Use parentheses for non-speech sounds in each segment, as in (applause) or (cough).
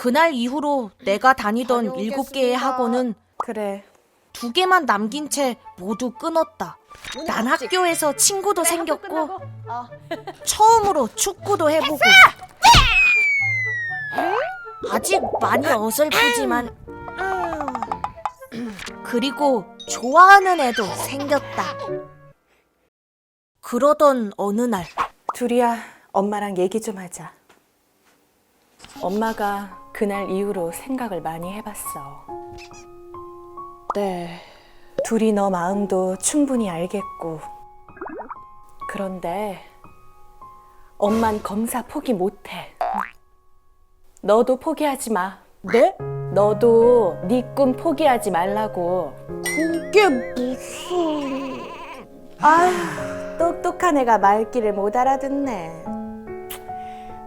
그날 이후로 내가 다니던. 일곱 개의 학원은 그래. 두 개만 남긴 채 모두 끊었다. 난 학교에서 친구도 생겼고 어. 처음으로 축구도 해보고 아직 많이 어설프지만 그리고 좋아하는 애도 생겼다. 그러던 어느 날 둘이야, 엄마랑 얘기 좀 하자. 엄마가 그날 이후로 생각을 많이 해봤어. 네. 둘이 너 마음도 충분히 알겠고. 그런데 엄만 검사 포기 못해. 너도 포기하지 마. 네? 너도 네 꿈 포기하지 말라고. 그게 무슨... 아휴, 똑똑한 애가 말귀를 못 알아듣네.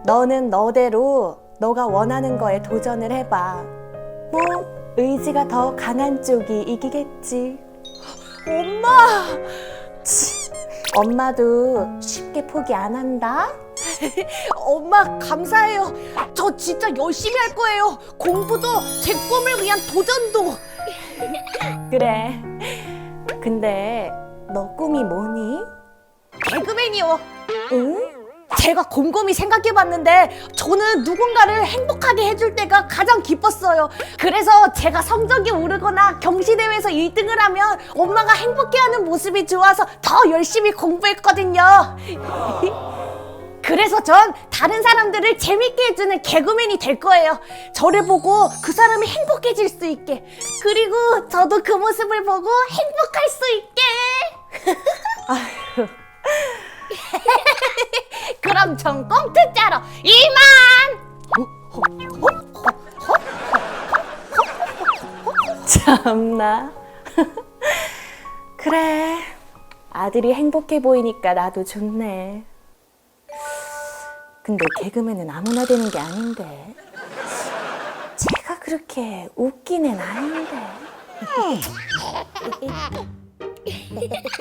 너는 너대로 너가 원하는 거에 도전을 해봐. 뭐, 의지가 더 강한 쪽이 이기겠지. 엄마! 엄마도 쉽게 포기 안 한다. (laughs) 엄마 감사해요. 저 진짜 열심히 할 거예요. 공부도 제 꿈을 위한 도전도. (laughs) 그래. 근데 너 꿈이 뭐니? 개그맨이요. 응? 제가 곰곰이 생각해봤는데 저는 누군가를 행복하게 해줄 때가 가장 기뻤어요. 그래서 제가 성적이 오르거나 경시대회에서 1등을 하면 엄마가 행복해하는 모습이 좋아서 더 열심히 공부했거든요. 그래서 전 다른 사람들을 재밌게 해주는 개그맨이 될 거예요. 저를 보고 그 사람이 행복해질 수 있게. 그리고 저도 그 모습을 보고 행복할 수 있게. 아휴. (laughs) 그럼 전 꽁트 짜러 이만! 참나. (laughs) 그래. 아들이 행복해 보이니까 나도 좋네. 근데 개그맨은 아무나 되는 게 아닌데. 제가 그렇게 웃긴 애는 아닌데. (laughs)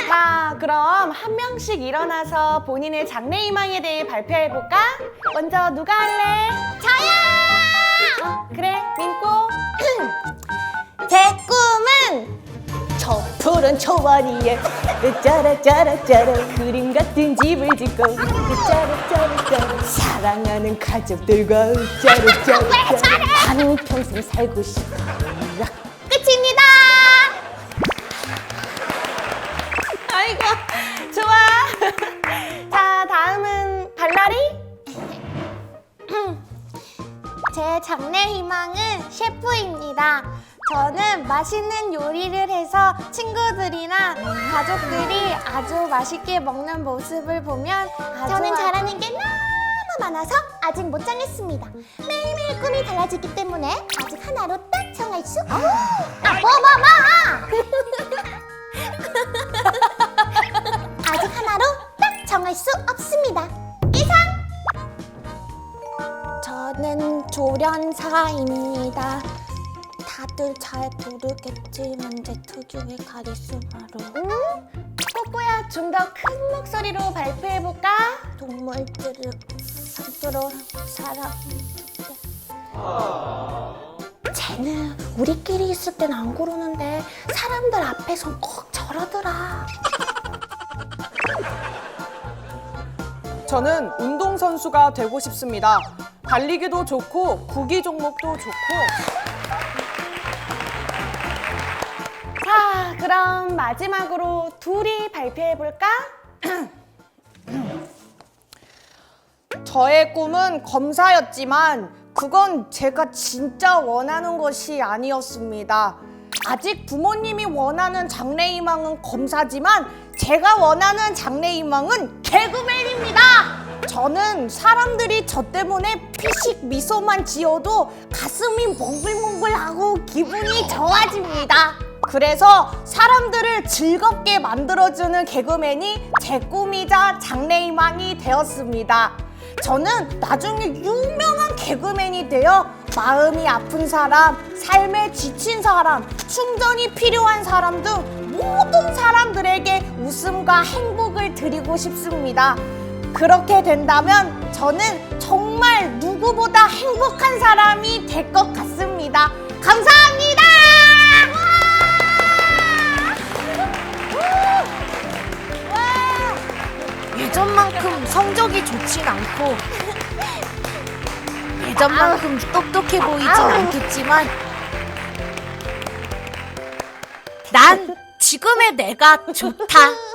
자, 그럼 한 명씩 일어나서 본인의 장래 희망에 대해 발표해 볼까? 먼저 누가 할래? 저야! 어, 그래, 민꼬. (clears throat) 제 꿈은 저 푸른 초원 위에 짜라짜라짜라 그림 같은 집을 짓고 짜라짜라짜라 사랑하는 가족들과 짜라짜라짜라 하는 평생 살고 싶어 장래 희망은 셰프입니다. 저는 맛있는 요리를 해서 친구들이나 가족들이 아주 맛있게 먹는 모습을 보면 저는 잘하는 게 너무 많아서 아직 못 정했습니다. 매일매일 꿈이 달라지기 때문에 아직 하나로 딱 정할 수 아, 뭐 뭐 뭐! 저는 조련사입니다. 다들 잘 모르겠지만 제 특유의 카리스마로 꼬꼬야 좀 더 큰 목소리로 발표해볼까? 동물들을 만들어 살아. 쟤는 우리끼리 있을 땐 안 그러는데 사람들 앞에선 꼭 저러더라. 저는 운동선수가 되고 싶습니다. 달리기도 좋고, 구기 종목도 좋고, 자 그럼 마지막으로 둘이 발표해볼까? (clears throat) 저의 꿈은 검사였지만, 그건 제가 진짜 원하는 것이 아니었습니다. 아직 부모님이 원하는 장래희망은 검사지만, 제가 원하는 장래희망은 개그맨입니다! 저는 사람들이 저 때문에 피식 미소만 지어도 가슴이 몽글몽글하고 기분이 좋아집니다. 그래서 사람들을 즐겁게 만들어주는 개그맨이 제 꿈이자 장래희망이 되었습니다. 저는 나중에 유명한 개그맨이 되어 마음이 아픈 사람, 삶에 지친 사람, 충전이 필요한 사람 등 모든 사람들에게 웃음과 행복을 드리고 싶습니다. 그렇게 된다면 저 저는 정말 누구보다 행복한 사람이 될 것 같습니다. 감사합니다! 예전만큼 성적이 좋진 않고 예전만큼 똑똑해 보이진 않겠지만 난 지금의 내가 좋다.